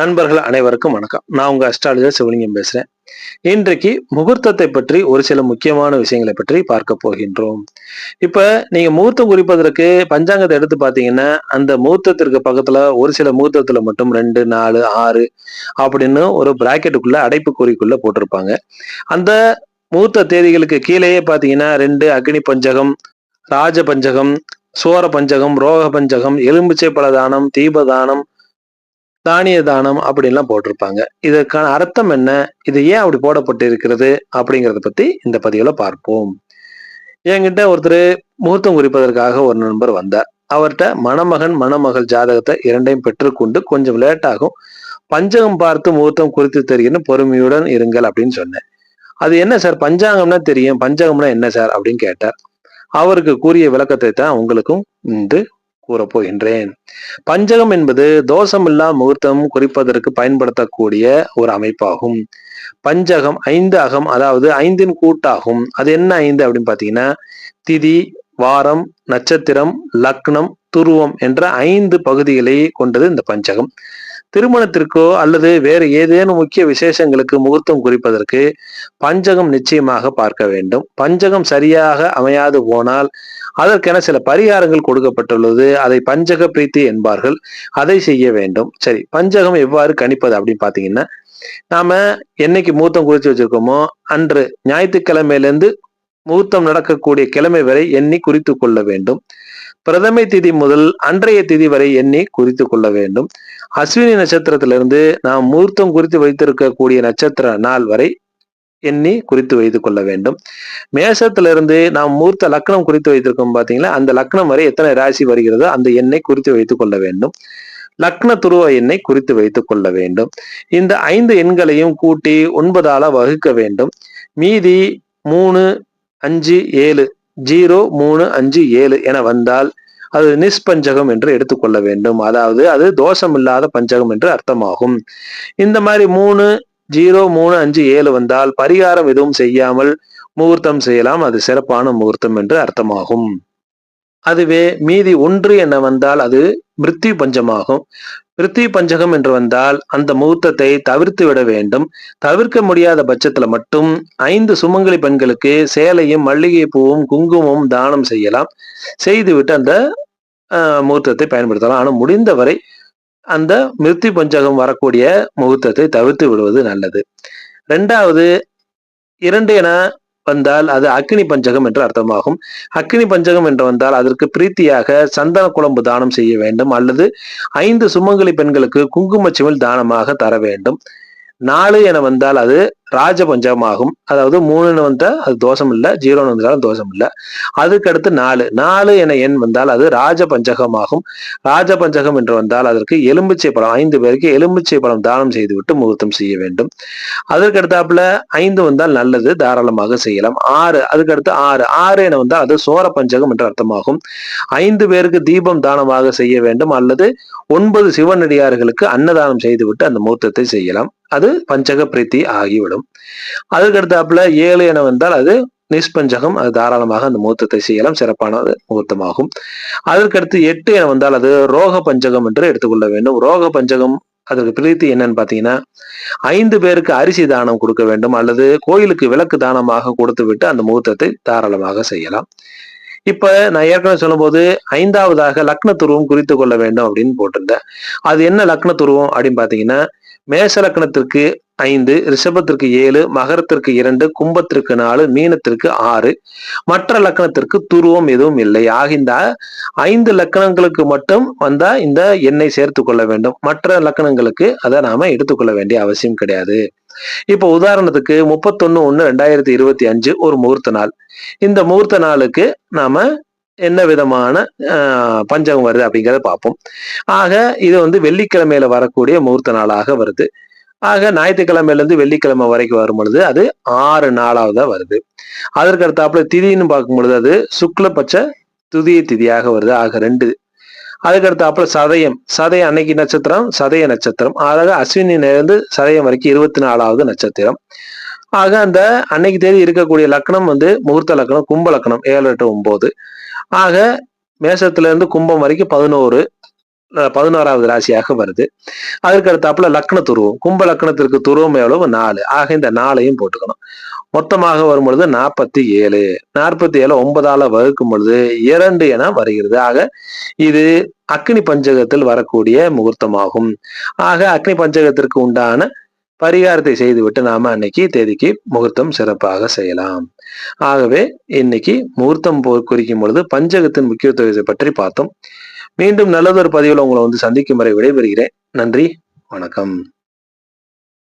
நண்பர்கள் அனைவருக்கும் வணக்கம். நான் உங்க அஸ்ட்ராலஜர் சிவலிங்கம் பேசுறேன். இன்றைக்கு முகூர்த்தத்தை பற்றி ஒரு சில முக்கியமான விஷயங்களை பற்றி பார்க்க போகின்றோம். இப்ப நீங்க முகூர்த்தம் குறிப்பதற்கு பஞ்சாங்கத்தை எடுத்து பாத்தீங்கன்னா அந்த முகூர்த்தத்திற்கு பக்கத்துல ஒரு சில முகூர்த்தத்துல மட்டும் ரெண்டு நாலு ஆறு அப்படின்னு ஒரு பிராக்கெட்டுக்குள்ள அடைப்பு குறிக்குள்ள போட்டிருப்பாங்க. அந்த முகூர்த்த தேதிகளுக்கு கீழேயே பாத்தீங்கன்னா ரெண்டு அக்னி பஞ்சகம் ராஜ பஞ்சகம் சோர பஞ்சகம் ரோக பஞ்சகம் எலும்பிச்சை பலதானம் தீபதானம் தானிய தானம் அப்படின்லாம் போட்டிருப்பாங்க. இதற்கான அர்த்தம் என்ன? இது ஏன் அப்படி போடப்பட்டு இருக்கிறது அப்படிங்கிறத பத்தி இந்த பதிவுல பார்ப்போம். என்கிட்ட ஒருத்தர் முகூர்த்தம் குறிப்பதற்காக ஒரு நண்பர் வந்தார். அவர்கிட்ட மணமகன் மணமகள் ஜாதகத்தை இரண்டையும் பெற்றுக்கொண்டு கொஞ்சம் லேட் ஆகும். பஞ்சகம் பார்த்து முகூர்த்தம் குறித்து தெரியும்னு பொறுமையுடன் இருங்கள் அப்படின்னு சொன்னேன். அது என்ன சார்? பஞ்சாங்கம்னா தெரியும். பஞ்சகம்னா என்ன சார்? அப்படின்னு கேட்டார். அவருக்கு கூறிய விளக்கத்தை தான் உங்களுக்கும் இன்று கூறப்போகின்றேன். பஞ்சகம் என்பது தோஷமில்லா முகூர்த்தம் குறிப்பதற்கு பயன்படுத்தக்கூடிய ஒரு அமைப்பாகும். பஞ்சகம் ஐந்து அகம் அதாவது ஐந்தின் கூட்டாகும். அது என்ன ஐந்து அப்படின்னு பாத்தீங்கன்னா திதி வாரம் நட்சத்திரம் லக்னம் துருவம் என்ற ஐந்து பகுதிகளை கொண்டது இந்த பஞ்சகம். திருமணத்திற்கோ அல்லது வேறு ஏதேனும் முக்கிய விசேஷங்களுக்கு முகூர்த்தம் குறிப்பதற்கு பஞ்சகம் நிச்சயமாக பார்க்க வேண்டும். பஞ்சகம் சரியாக அமையாது போனால் அதற்கென சில பரிகாரங்கள் கொடுக்கப்பட்டுள்ளது. அதை பஞ்சக பிரீத்தி என்பார்கள். அதை செய்ய வேண்டும். சரி பஞ்சகம் எவ்வாறு கணிப்பது அப்படின்னு பாத்தீங்கன்னா நாம என்னைக்கு மூத்தம் குறித்து வச்சிருக்கோமோ அன்று ஞாயிற்றுக்கிழமையிலிருந்து முகூர்த்தம் நடக்கக்கூடிய கிழமை வரை எண்ணி குறித்து கொள்ள வேண்டும். பிரதமை திதி முதல் அன்றைய திதி வரை எண்ணி குறித்து கொள்ள வேண்டும். அஸ்வினி நட்சத்திரத்திலிருந்து நாம் முகூர்த்தம் குறித்து வைத்திருக்கக்கூடிய நட்சத்திர நாள் வரை எண்ணி குறித்து வைத்து கொள்ள வேண்டும். மேசத்திலிருந்து நாம் மூர்த்த லக்னம் குறித்து வைத்திருக்கோம் பார்த்தீங்களா அந்த லக்னம் வரை எத்தனை ராசி வருகிறதோ அந்த எண்ணை குறித்து வைத்துக் கொள்ள வேண்டும். லக்ன துருவ எண்ணை குறித்து வைத்துக் கொள்ள வேண்டும். இந்த ஐந்து எண்களையும் கூட்டி ஒன்பதால வகுக்க வேண்டும். மீதி மூணு அஞ்சு ஏழு ஜீரோ மூணு அஞ்சு ஏழு என வந்தால் அது நிஷ்பஞ்சகம் என்று எடுத்துக்கொள்ள வேண்டும். அதாவது அது தோஷம் இல்லாத பஞ்சகம் என்று அர்த்தமாகும். இந்த மாதிரி மூணு ஜீரோ மூணு அஞ்சு ஏழு வந்தால் பரிகாரம் எதுவும் செய்யாமல் முகூர்த்தம் செய்யலாம். அது சிறப்பான முகூர்த்தம் என்று அர்த்தமாகும். அதுவே மீதி ஒன்று என வந்தால் அது மிருத்யு பஞ்சமாகும். மிருத்யு பஞ்சகம் என்று வந்தால் அந்த முகூர்த்தத்தை தவிர்த்து விட வேண்டும். தவிர்க்க முடியாத பட்சத்துல மட்டும் ஐந்து சுமங்கலி பெண்களுக்கு சேலையும் மல்லிகை பூவும் குங்குமம் தானம் செய்யலாம். செய்துவிட்டு அந்த முகூர்த்தத்தை பயன்படுத்தலாம். ஆனால் முடிந்தவரை அந்த மிருத்தி பஞ்சகம் வரக்கூடிய முகூர்த்தத்தை தவிர்த்து விடுவது நல்லது. ரெண்டாவது இரண்டு என வந்தால் அது அக்னி பஞ்சகம் என்று அர்த்தமாகும். அக்னி பஞ்சகம் என்று வந்தால் அதற்கு பிரீத்தியாக சந்தன குழம்பு தானம் செய்ய வேண்டும். அல்லது ஐந்து சுமங்கலி பெண்களுக்கு குங்குமச்சிமில் தானமாக தர வேண்டும். நாலு என வந்தால் அது ராஜ ஆகும் அதாவது மூணுன்னு வந்தா அது தோஷம் இல்லை ஜீரோன்னு வந்தாலும் தோஷம் இல்லை அதுக்கு அடுத்து நாலு. நாலு என எண் வந்தால் அது ராஜ ராஜபஞ்சகம் ராஜ பஞ்சகம் என்று வந்தால் அதற்கு எலும்பிச்சை பழம் ஐந்து பேருக்கு எலும்பிச்சை பழம் தானம் செய்துவிட்டு முகூர்த்தம் செய்ய வேண்டும். அதற்கு அடுத்தாப்புல ஐந்து வந்தால் நல்லது தாராளமாக செய்யலாம். ஆறு. அதுக்கு அடுத்து ஆறு. ஆறு என வந்தால் அது சோர பஞ்சகம் என்று அர்த்தமாகும். ஐந்து பேருக்கு தீபம் தானமாக செய்ய வேண்டும் அல்லது ஒன்பது சிவனடியார்களுக்கு அன்னதானம் செய்துவிட்டு அந்த முகூர்த்தத்தை செய்யலாம். அது பஞ்சக பிரீத்தி ஆகிவிடும். அதுக்கு அதுக்கடுத்தாப்புல ஏழு என வந்தால் அது நிஷ்பஞ்சகம் அது தாராளமாக அந்த முகூர்த்தத்தை செய்யலாம் சிறப்பான முகூர்த்தமாகும். அதற்கடுத்து எட்டு என வந்தால் அது ரோக பஞ்சகம் என்று எடுத்துக்கொள்ள வேண்டும். ரோக பஞ்சகம் அதற்கு பிரீத்தி என்னன்னு பார்த்தீங்கன்னா ஐந்து பேருக்கு அரிசி தானம் கொடுக்க வேண்டும் அல்லது கோயிலுக்கு விளக்கு தானமாக கொடுத்து விட்டு அந்த முகூர்த்தத்தை தாராளமாக செய்யலாம். இப்ப நான் ஏற்கனவே சொல்லும்போது ஐந்தாவதாக லக்ன துருவம் குறித்து கொள்ள வேண்டும் அப்படின்னு போட்டிருந்தேன். அது என்ன லக்ன துருவம் அப்படின்னு பாத்தீங்கன்னா மேச லக்னத்திற்கு ஐந்து ரிஷபத்திற்கு ஏழு மகரத்திற்கு இரண்டு கும்பத்திற்கு நாலு மீனத்திற்கு ஆறு. மற்ற லக்கணத்திற்கு துருவம் எதுவும் இல்லை. ஆகின்ற ஐந்து லக்கணங்களுக்கு மட்டும் வந்தா இந்த எண்ணெய் சேர்த்து கொள்ள வேண்டும். மற்ற லக்கணங்களுக்கு அதை நாம எடுத்துக்கொள்ள வேண்டிய அவசியம் கிடையாது. இப்போ உதாரணத்துக்கு முப்பத்தொன்னு ஒண்ணு ரெண்டாயிரத்தி இருபத்தி அஞ்சு ஒரு முகூர்த்த நாள். இந்த முகூர்த்த நாளுக்கு நாம என்ன விதமான பஞ்சகம் வருது அப்படிங்கிறத பார்ப்போம். ஆக இது வந்து வெள்ளிக்கிழமையில வரக்கூடிய முகூர்த்த நாளாக வருது. ஆக ஞாயிற்றுக்கிழமையிலேருந்து வெள்ளிக்கிழமை வரைக்கும் வரும் பொழுது அது ஆறு நாளாவதா வருது. அதற்கு அடுத்தாப்புல திதின்னு பார்க்கும் பொழுது அது சுக்லபட்ச துதிய திதியாக வருது. ஆக ரெண்டு. அதுக்கு அடுத்தாப்புல சதயம். சதயம் அன்னைக்கு நட்சத்திரம் சதய நட்சத்திரம். அதாவது அஸ்வினிலிருந்து சதயம் வரைக்கும் இருபத்தி நாலாவது நட்சத்திரம். ஆக அந்த அன்னைக்கு தேதி இருக்கக்கூடிய லக்னம் வந்து முகூர்த்த லக்னம் கும்ப லக்னம் ஏழு எட்டு ஒன்பது. ஆக மேசத்துல இருந்து கும்பம் வரைக்கும் பதினோரு பதினோராவது ராசியாக வருது. அதற்கு அடுத்தாப்புல லக்ன துருவம். கும்ப லக்னத்திற்கு துருவம் எவ்வளவு? நாலு. ஆக இந்த நாளையும் போட்டுக்கணும். மொத்தமாக வரும் பொழுது நாற்பத்தி ஏழு. நாற்பத்தி ஏழு ஒன்பதால வகுக்கும் பொழுது இரண்டு என வருகிறது. ஆக இது அக்னி பஞ்சகத்தில் வரக்கூடிய முகூர்த்தமாகும். ஆக அக்னி பஞ்சகத்திற்கு உண்டான பரிகாரத்தை செய்துவிட்டு நாம அன்னைக்கு தேதிக்கு முகூர்த்தம் சிறப்பாக செய்யலாம். ஆகவே இன்னைக்கு முகூர்த்தம் குறிக்கும் பொழுது பஞ்சகத்தின் முக்கியத்துவத்தை பற்றி பார்த்தோம். மீண்டும் நல்லதொரு பதிவில் உங்களை வந்து சந்திக்கும் வரை விடைபெறுகிறேன். நன்றி வணக்கம்.